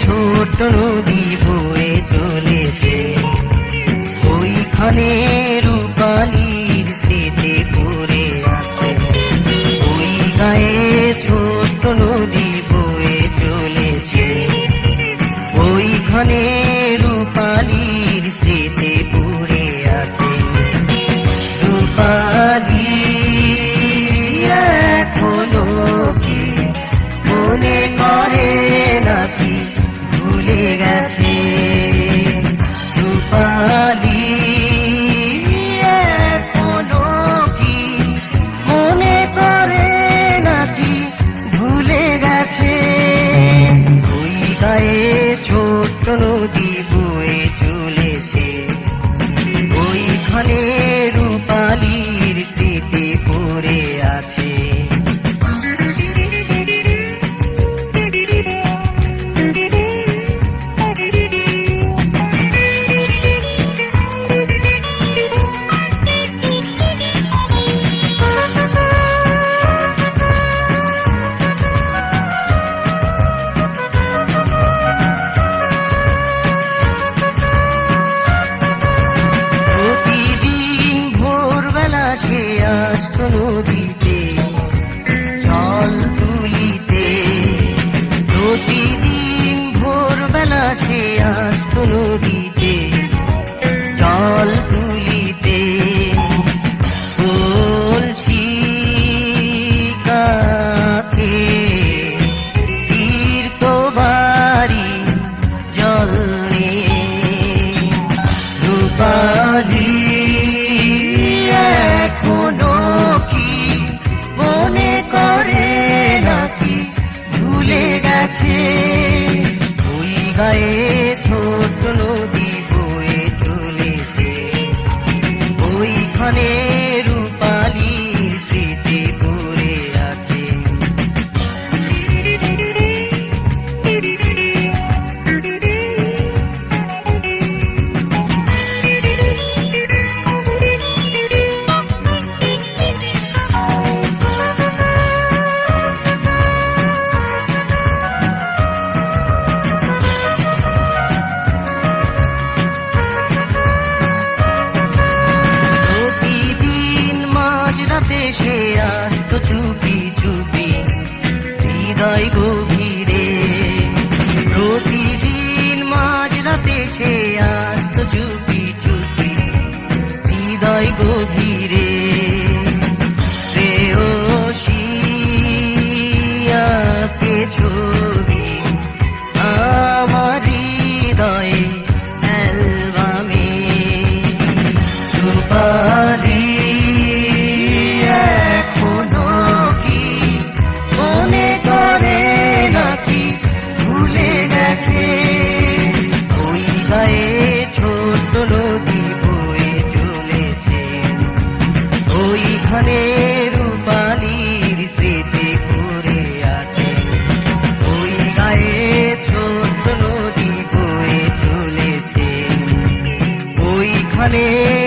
ছোট নদী বয়ে চলেছে। ওইখানে ছোট নদী বয়ে চলেছে। ওইখানে গভীরে। প্রতিদিন মাঝরাতে সে আসত চুপি চুপি হৃদয় গভীরে। এখানে